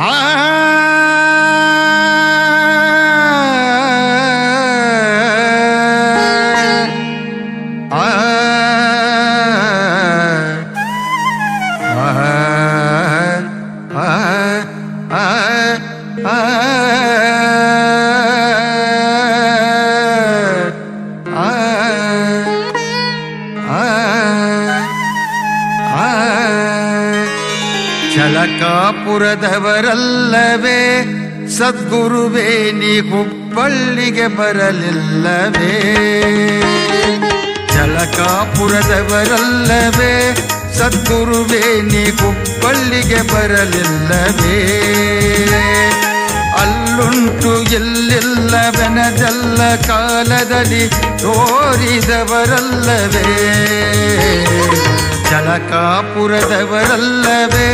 ஆ ಆ ಚಲಕಾಪುರದವರಲ್ಲವೇ ಸದ್ಗುರುವೇ ನೀ ಹುಬ್ಬಳ್ಳಿಗೆ ಬರಲಿಲ್ಲವೇ. ಜಲಕಾಪುರದವರಲ್ಲವೇ, ಸದ್ಗುರುವೇ ನೀ ಹುಬ್ಬಳ್ಳಿಗೆ ಬರಲಿಲ್ಲವೇ. ಅಲ್ಲುಂಟು ಎಲ್ಲಿಲ್ಲವೆನದಲ್ಲ ಕಾಲದಲ್ಲಿ ತೋರಿದವರಲ್ಲವೇ. ಜಲಕಾಪುರದವರಲ್ಲವೇ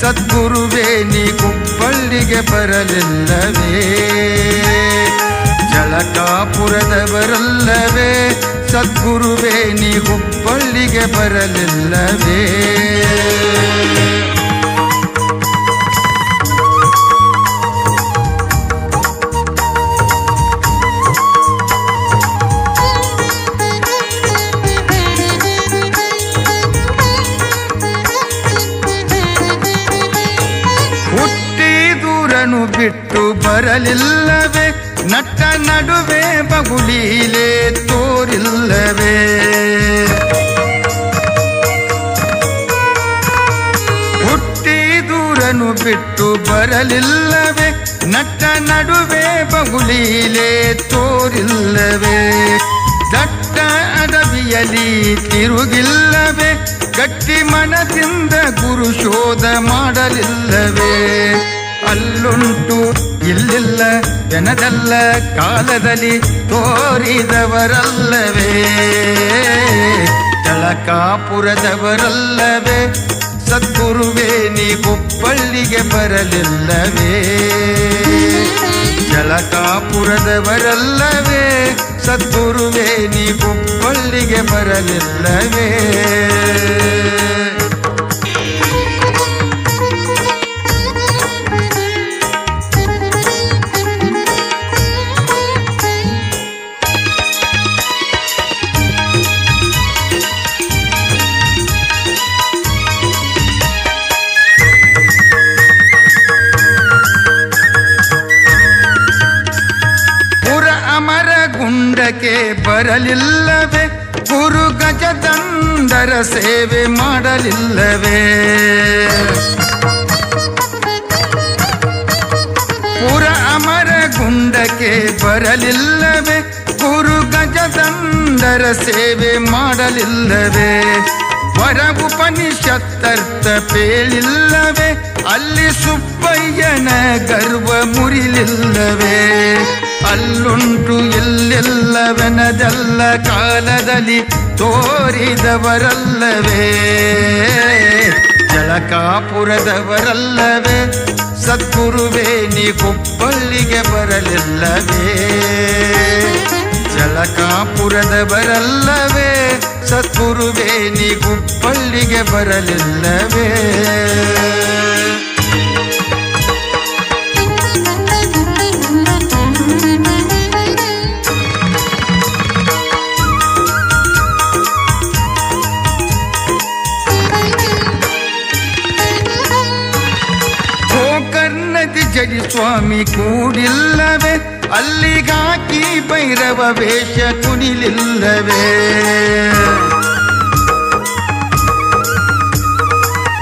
ಸದ್ಗುರುವೇ ನೀ ಕುಪ್ಪಳ್ಳಿಗೆ ಬರಲಿಲ್ಲವೇ? ಜಲಕಾಪುರದವರಲ್ಲವೇ? ಸದ್ಗುರುವೇ ನೀ ಹುಬ್ಬಳ್ಳಿಗೆ ಬರಲಿಲ್ಲವೇ? ಬರಲಿಲ್ಲವೇ ನಟ್ಟ ನಡುವೆ ಬಗುಲೀಲೆ ತೋರಿಲ್ಲವೇ. ಹುಟ್ಟಿ ದೂರನು ಬಿಟ್ಟು ಬರಲಿಲ್ಲವೇ ನಟ್ಟ ನಡುವೆ ಬಗುಲೀಲೆ ತೋರಿಲ್ಲವೇ. ದಟ್ಟ ಅಡವಿಯಲಿ ತಿರುಗಿಲ್ಲವೇ, ಗಟ್ಟಿ ಮನದಿಂದ ಗುರು ಶೋಧ ಮಾಡಲಿಲ್ಲವೇ. ಅಲ್ಲುಂಟು ಇಲ್ಲಿಲ್ಲ ಜನದಲ್ಲ ಕಾಲದಲ್ಲಿ ತೋರಿದವರಲ್ಲವೇ. ಜಲಕಾಪುರದವರಲ್ಲವೇ ಸದ್ಗುರುವೇ ನೀ ಹುಬ್ಬಳ್ಳಿಗೆ ಬರಲಿಲ್ಲವೇ. ಜಲಕಾಪುರದವರಲ್ಲವೇ ಸದ್ಗುರುವೇ ನೀ ಹುಬ್ಬಳ್ಳಿಗೆ ಬರಲಿಲ್ಲವೇ. ಗುಂಡಕ್ಕೆ ಬರಲಿಲ್ಲವೇ? ಗುರು ಗಜದಂದರ ಸೇವೆ ಮಾಡಲಿಲ್ಲವೇ? ಪುರ ಅಮರ ಗುಂಡಕ್ಕೆ ಬರಲಿಲ್ಲವೇ? ಗುರು ಗಜದಂದರ ಸೇವೆ ಮಾಡಲಿಲ್ಲವೇ? ವರ ಉಪನಿಷತ್ತರ್ಥ ಪೇಳಿಲ್ಲವೇ? ಅಲ್ಲಿ ಸುಬ್ಬಯ್ಯನ ಗರ್ವ ಮುರಿಲಿಲ್ಲವೇ? ಅಲ್ಲುಂಟು ಎಲ್ಲೆಲ್ಲವನದೆಲ್ಲ ಕಾಲದಲ್ಲಿ ತೋರಿದವರಲ್ಲವೇ? ಜಲಕಾಪುರದವರಲ್ಲವೇ ಸದ್ಗುರುವೇ, ನೀ ಕುಪ್ಪಳ್ಳಿಗೆ ಬರಲಿಲ್ಲವೇ? ಜಲಕಾಪುರದವರಲ್ಲವೇ ಸದ್ಗುರುವೇ, ನೀ ಕುಪ್ಪಳ್ಳಿಗೆ ಬರಲಿಲ್ಲವೇ? ಜಡಿ ಸ್ವಾಮಿ ಕೂಡಿಲ್ಲವೇ, ಅಲ್ಲಿಗಾಕಿ ಭೈರವ ವೇಷ ಕುಣಿಲಿಲ್ಲವೇ.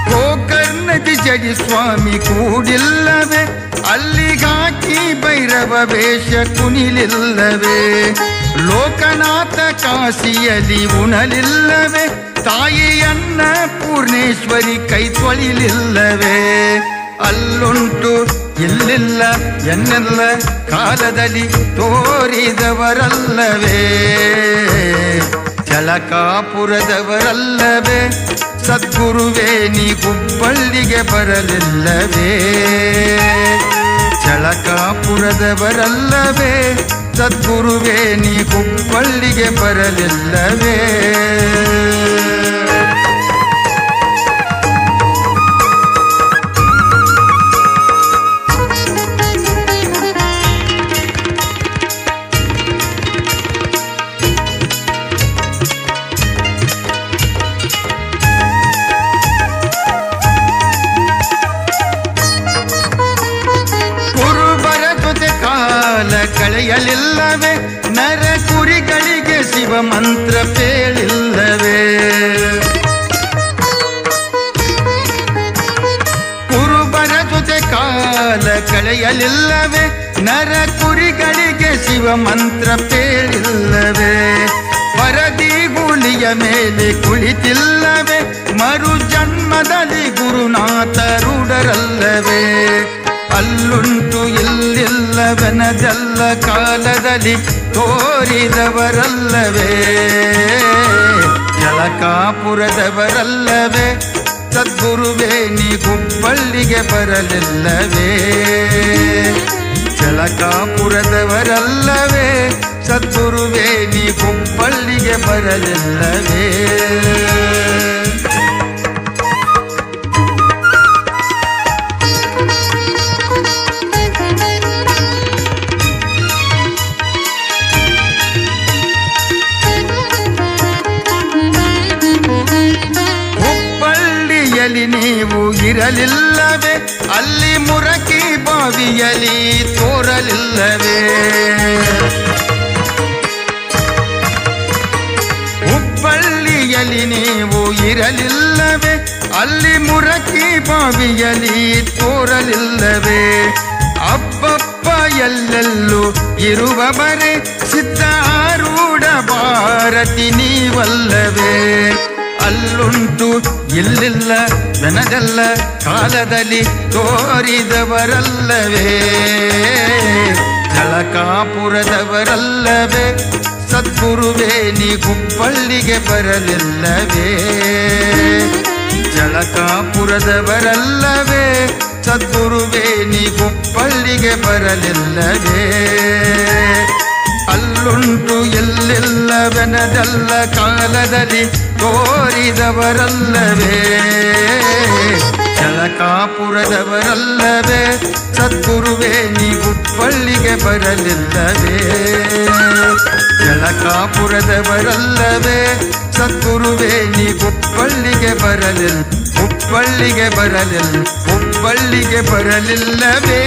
ಗೋಕರ್ಣದಿ ಜಡಿ ಸ್ವಾಮಿ ಕೂಡಿಲ್ಲವೇ, ಅಲ್ಲಿಗಾಕಿ ಭೈರವ ವೇಷ ಕುಣಿಲಿಲ್ಲವೇ. ಲೋಕನಾಥ ಕಾಶಿಯಲ್ಲಿ ಉಣಲಿಲ್ಲವೇ, ತಾಯಿಯನ್ನ ಪೂರ್ಣೇಶ್ವರಿ ಕೈ ತೊಳಿಲಿಲ್ಲವೇ. ಅಲ್ಲುಂಟು ಇಲ್ಲಿಲ್ಲ ಎನ್ನೆಲ್ಲ ಕಾಲದಲ್ಲಿ ತೋರಿದವರಲ್ಲವೇ? ಜಲಕಾಪುರದವರಲ್ಲವೇ? ಸದ್ಗುರುವೇ ನೀ ಹುಬ್ಬಳ್ಳಿಗೆ ಬರಲಿಲ್ಲವೇ? ಜಲಕಾಪುರದವರಲ್ಲವೇ? ಸದ್ಗುರುವೇ ನೀ ಹುಬ್ಬಳ್ಳಿಗೆ ಬರಲಿಲ್ಲವೇ? ಕಳೆಯಲಿಲ್ಲವೇ ನರ ಕುರಿಗಳಿಗೆ ಶಿವ ಮಂತ್ರ ಪೇಳಿಲ್ಲವೇ ಪರದಿ ಹುಲಿಯ ಮೇಲೆ ಕುಳಿತಿಲ್ಲವೇ? ಮರು ಜನ್ಮದಲ್ಲಿ ಗುರುನಾಥರುಡರಲ್ಲವೇ ಅಲ್ಲುಂಟು ಇಲ್ಲಿಲ್ಲವೆನದೆಲ್ಲ ಕಾಲದಲ್ಲಿ ತೋರಿದವರಲ್ಲವೇ? ಜಲಕಾಪುರದವರಲ್ಲವೇ? ಸದ್ಗುರುವೇ ನೀ ಹುಬ್ಬಳ್ಳಿಗೆ ಬರಲಿಲ್ಲವೇ ಜಲಕಾಪುರದವರಲ್ಲವೇ ಸದ್ಗುರುವೇ ನೀ ಹುಬ್ಬಳ್ಳಿಗೆ ಬರಲಿಲ್ಲವೇ ನೀವು ಇರಲಿಲ್ಲವೇ? ಅಲ್ಲಿ ಮುರಕಿ ಬಾವಿಯಲಿ ತೋರಲಿಲ್ಲವೇ? ಹುಬ್ಬಳ್ಳಿಯಲ್ಲಿ ನೀವು ಇರಲಿಲ್ಲವೇ? ಅಲ್ಲಿ ಮುರಕಿ ಬಾವಿಯಲ್ಲಿ ತೋರಲಿಲ್ಲವೇ? ಅಪ್ಪಪ್ಪ ಎಲ್ಲೆಲ್ಲೂ ಇರುವವರೇ? ಸಿದ್ಧಾರೂಢ ಭಾರತಿ ನೀವಲ್ಲವೇ? ಅಲ್ಲುಂಟು ಇಲ್ಲಿಲ್ಲ ನನಗಲ್ಲ ಕಾಲದಲ್ಲಿ ತೋರಿದವರಲ್ಲವೇ? ಜಲಕಾಪುರದವರಲ್ಲವೇ? ಸದ್ಗುರುವೇ, ನೀ ಹುಬ್ಬಳ್ಳಿಗೆ ಬರಲಿಲ್ಲವೇ? ಜಲಕಾಪುರದವರಲ್ಲವೇ? ಸದ್ಗುರುವೇ, ನೀ ಹುಬ್ಬಳ್ಳಿಗೆ ಬರಲಿಲ್ಲವೇ? ಅಲ್ಲುಂಟು ಎಲ್ಲಿಲ್ಲವೆನದಲ್ಲ ಕಾಲದಲ್ಲಿ ತೋರಿದವರಲ್ಲವೇ? ಜಲಕಾಪುರದವರಲ್ಲವೇ ಸದ್ಗುರುವೇ ನೀ ಗುಪ್ಪಳ್ಳಿಗೆ ಬರಲಿಲ್ಲವೇ? ಜಲಕಾಪುರದವರಲ್ಲವೇ ಸದ್ಗುರುವೇ ನೀ ಗುಪ್ಪಳ್ಳಿಗೆ ಬರಲಿಲ್ಲ, ಹುಬ್ಬಳ್ಳಿಗೆ ಬರಲಿಲ್ಲ, ಹುಬ್ಬಳ್ಳಿಗೆ ಬರಲಿಲ್ಲವೇ?